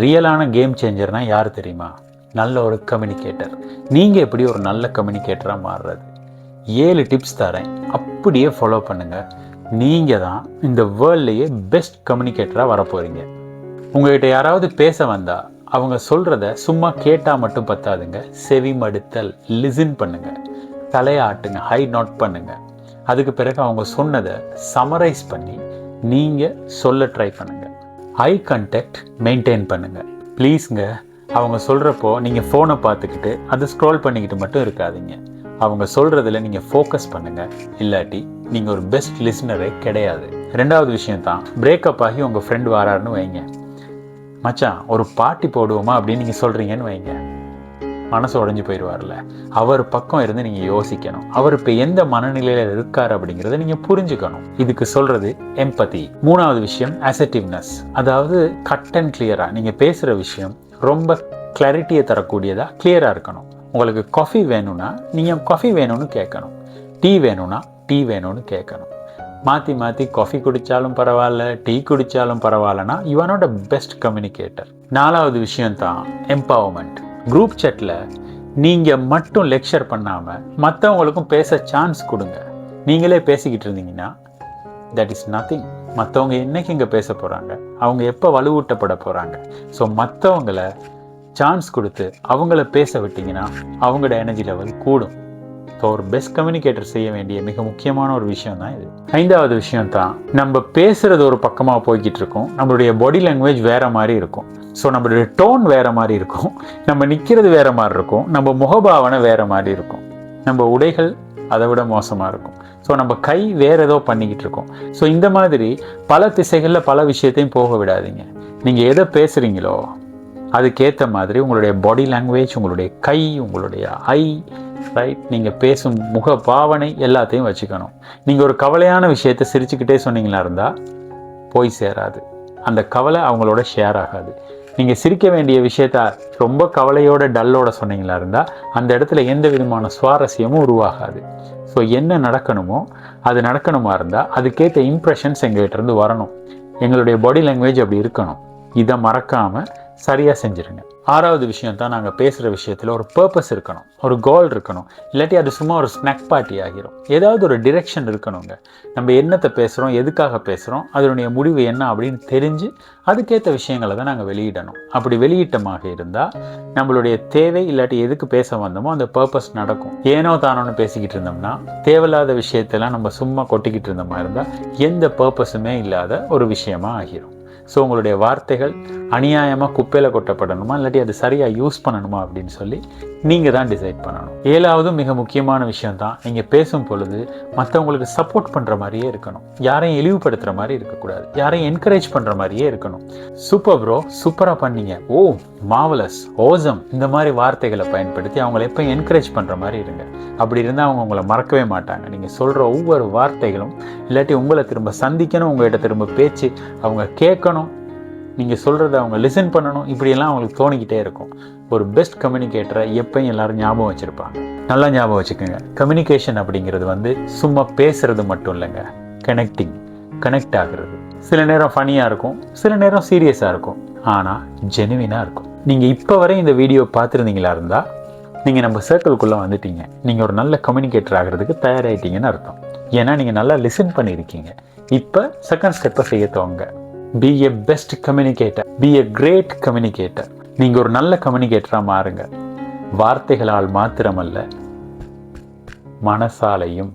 ரியலான game சேஞ்சர்னா யார் தெரியுமா? நல்ல ஒரு கம்யூனிகேட்டர் நீங்கள் எப்படி ஒரு நல்ல கம்யூனிகேட்டராக மாறுறது? ஏழு டிப்ஸ் தரேன். அப்படியே ஃபாலோ பண்ணுங்கள் நீங்கள் தான் இந்த வேர்ல்ட்லேயே பெஸ்ட் கம்யூனிகேட்டராக வரப்போகிறீங்க உங்கள்கிட்ட யாராவது பேச வந்தால் அவங்க சொல்கிறத சும்மா கேட்டால் மட்டும் பத்தாதுங்க. செவி மடுத்தல் லிசன் பண்ணுங்க. தலையாட்டுங்க ஹை நோட் பண்ணுங்க. அதுக்கு பிறகு அவங்க சொன்னதை சமரைஸ் பண்ணி நீங்கள் சொல்ல ட்ரை பண்ணுங்கள் ஐ கான்டாக்ட் மெயின்டைன் பண்ணுங்கள் ப்ளீஸ்ங்க அவங்க சொல்கிறப்போ நீங்கள் ஃபோனை பார்த்துக்கிட்டு அதை ஸ்க்ரோல் பண்ணிக்கிட்டு மட்டும் இருக்காதீங்க. அவங்க சொல்கிறதுல நீங்கள் ஃபோக்கஸ் பண்ணுங்கள் இல்லாட்டி நீங்கள் ஒரு பெஸ்ட் லிஸ்னரே கிடையாது. ரெண்டாவது விஷயம் தான் பிரேக்கப் ஆகி உங்கள் ஃப்ரெண்ட் வராருன்னு வைங்க. மச்சான் ஒரு பார்ட்டி போடுவோமா அப்படின்னு நீங்கள் சொல்கிறீங்கன்னு வைங்க. மனசு உடைஞ்சு போயிடுவார்ல. அவர் பக்கம் இருந்து நீங்கள் யோசிக்கணும். அவர் இப்போ எந்த மனநிலையில் இருக்கார் அப்படிங்கிறத நீங்கள் புரிஞ்சுக்கணும். இதுக்கு சொல்கிறது எம்பதி மூணாவது விஷயம் அசட்டிவ்னஸ் அதாவது கட் அண்ட் கிளியராக நீங்கள் பேசுகிற விஷயம் ரொம்ப கிளாரிட்டியை தரக்கூடியதாக கிளியராக இருக்கணும். உங்களுக்கு காஃபி வேணும்னா நீங்கள் காஃபி வேணும்னு கேட்கணும். டீ வேணும்னா டீ வேணும்னு கேட்கணும். மாற்றி மாற்றி காஃபி குடித்தாலும் பரவாயில்ல டீ குடித்தாலும் பரவாயில்லனா you are not a best communicator நாலாவது விஷயம் தான் எம்பவர்மெண்ட் குரூப் chatல நீங்கள் மட்டும் லெக்சர் பண்ணாமல் மற்றவங்களுக்கும் பேச சான்ஸ் கொடுங்க. நீங்களே பேசிக்கிட்டு இருந்தீங்கன்னா தட் இஸ் நத்திங் மற்றவங்க என்னைக்கு இங்கே பேச போகிறாங்க அவங்க எப்போ வலுவூட்டப்பட போகிறாங்க ஸோ மற்றவங்கள சான்ஸ் கொடுத்து அவங்கள பேச விட்டீங்கன்னா அவங்களோட எனர்ஜி லெவல் கூடும். ஒரு பெஸ்ட் கம்யூனிகேட்டர் செய்ய வேண்டிய மிக முக்கியமான ஒரு விஷயம் தான் இது. ஐந்தாவது விஷயம் தான் நம்ம பேசுறது ஒரு பக்கமாக போய்கிட்டு இருக்கும். நம்மளுடைய பாடி லாங்குவேஜ் வேற மாதிரி இருக்கும். ஸோ நம்மளுடைய டோன் வேற மாதிரி இருக்கும். நம்ம நிற்கிறது வேற மாதிரி இருக்கும். நம்ம முகபாவனை வேற மாதிரி இருக்கும். நம்ம உடைகள் அதை விட மோசமாக இருக்கும். ஸோ நம்ம கை வேற ஏதோ பண்ணிக்கிட்டு இருக்கோம். ஸோ இந்த மாதிரி பல திசைகளில் பல விஷயத்தையும் போக விடாதீங்க. நீங்கள் எதை பேசுகிறீங்களோ அதுக்கேற்ற மாதிரி உங்களுடைய பாடி லாங்குவேஜ் உங்களுடைய கை உங்களுடைய ஐ ரைட் நீங்கள் பேசும் முக பாவனை எல்லாத்தையும் வச்சுக்கணும். நீங்கள் ஒரு கவலையான விஷயத்தை சிரிச்சுக்கிட்டே சொன்னீங்களா இருந்தால் போய் சேராது. அந்த கவலை அவங்களோட ஷேர் ஆகாது. நீங்கள் சிரிக்க வேண்டிய விஷயத்த ரொம்ப கவலையோட டல்லோட சொன்னீங்களா இருந்தால் அந்த இடத்துல எந்த விதமான சுவாரஸ்யமும் உருவாகாது. ஸோ என்ன நடக்கணுமோ அது நடக்கணுமா இருந்தால் அதுக்கேற்ற இம்ப்ரெஷன்ஸ் எங்கள்கிட்ட இருந்து வரணும். எங்களுடைய பாடி லாங்குவேஜ் அப்படி இருக்கணும். இதை மறக்காமல் சரியாக செஞ்சுருங்க. ஆறாவது விஷயம் தான் நாங்கள் பேசுகிற விஷயத்தில் ஒரு பர்பஸ் இருக்கணும். ஒரு கோல் இருக்கணும். இல்லாட்டி அது சும்மா ஒரு ஸ்நாக் பார்ட்டி ஆகிரும். ஏதாவது ஒரு டிரெக்ஷன் இருக்கணுங்க. நம்ம என்னத்தை பேசுகிறோம் எதுக்காக பேசுகிறோம் அதனுடைய முடிவு என்ன அப்படின்னு தெரிஞ்சு அதுக்கேற்ற விஷயங்களை தான் நாங்கள் வெளியிடணும். அப்படி வெளியிட்டமாக இருந்தால் நம்மளுடைய தேவை இல்லாட்டி எதுக்கு பேச வந்தோமோ அந்த பர்பஸ் நடக்கும். ஏனோ தானோன்னு பேசிக்கிட்டு இருந்தோம்னா தேவையில்லாத விஷயத்தெல்லாம் நம்ம சும்மா கொட்டிக்கிட்டு இருந்த மாதிரி இருந்தால் எந்த பர்பஸுமே இல்லாத ஒரு விஷயமா ஆகிரும். ஸோ உங்களுடைய வார்த்தைகள் அநியாயமாக குப்பையில் கொட்டப்படணுமா? இல்லாட்டி அது சரியாக யூஸ் பண்ணணுமா? அப்படின்னு சொல்லி நீங்கள் தான் டிசைட் பண்ணணும். ஏழாவது மிக முக்கியமான விஷயம் தான் நீங்கள் பேசும் பொழுது மற்றவங்களுக்கு சப்போர்ட் பண்ணுற மாதிரியே இருக்கணும். யாரையும் இழிவுபடுத்துகிற மாதிரி இருக்கக்கூடாது. யாரையும் என்கரேஜ் பண்ணுற மாதிரியே இருக்கணும். சூப்பர் ப்ரோ சூப்பராக பண்ணீங்க. ஓ மாவலஸ் ஓசம் இந்த மாதிரி வார்த்தைகளை பயன்படுத்தி அவங்கள எப்போ என்கரேஜ் பண்ணுற மாதிரி இருங்க. அப்படி இருந்தால் அவங்க உங்களை மறக்கவே மாட்டாங்க. நீங்கள் சொல்கிற ஒவ்வொரு வார்த்தைகளும் இல்லாட்டி உங்களை திரும்ப சந்திக்கணும் உங்கள்கிட்ட திரும்ப பேச்சு அவங்க கேட்கணும். நீங்கள் சொல்கிறத அவங்க லிசன் பண்ணணும். இப்படியெல்லாம் அவங்களுக்கு தோணிக்கிட்டே இருக்கும். ஒரு பெஸ்ட் கம்யூனிகேட்டரை எப்பயும் எல்லாரும் ஞாபகம் வச்சுருப்பாங்க. நல்லா ஞாபகம் வச்சுக்கோங்க. கம்யூனிகேஷன் அப்படிங்கிறது வந்து சும்மா பேசுறது மட்டும் இல்லைங்க. கனெக்டிங் கனெக்ட் ஆகுறது. சில நேரம் ஃபனியாக இருக்கும். சில நேரம் சீரியஸாக இருக்கும். ஆனால் ஜெனுவினாக இருக்கும். நீங்கள் இப்போ வரை இந்த வீடியோ பார்த்துருந்தீங்களா இருந்தால் நீங்கள் நம்ம சர்க்கிள்குள்ளே வந்துட்டீங்க. நீங்கள் ஒரு நல்ல கம்யூனிகேட்டர் ஆகிறதுக்கு தயாராகிட்டீங்கன்னு அர்த்தம். ஏன்னா நீங்கள் நல்லா லிசன் பண்ணியிருக்கீங்க. இப்போ செகண்ட் ஸ்டெப்பை செய்ய தோங்க be a best communicator be a great communicator நீங்கள் ஒரு நல்ல கம்யூனிகேட்டராக மாறுங்க. வார்த்தைகளால் மாத்திரமல்ல மனசாலையும்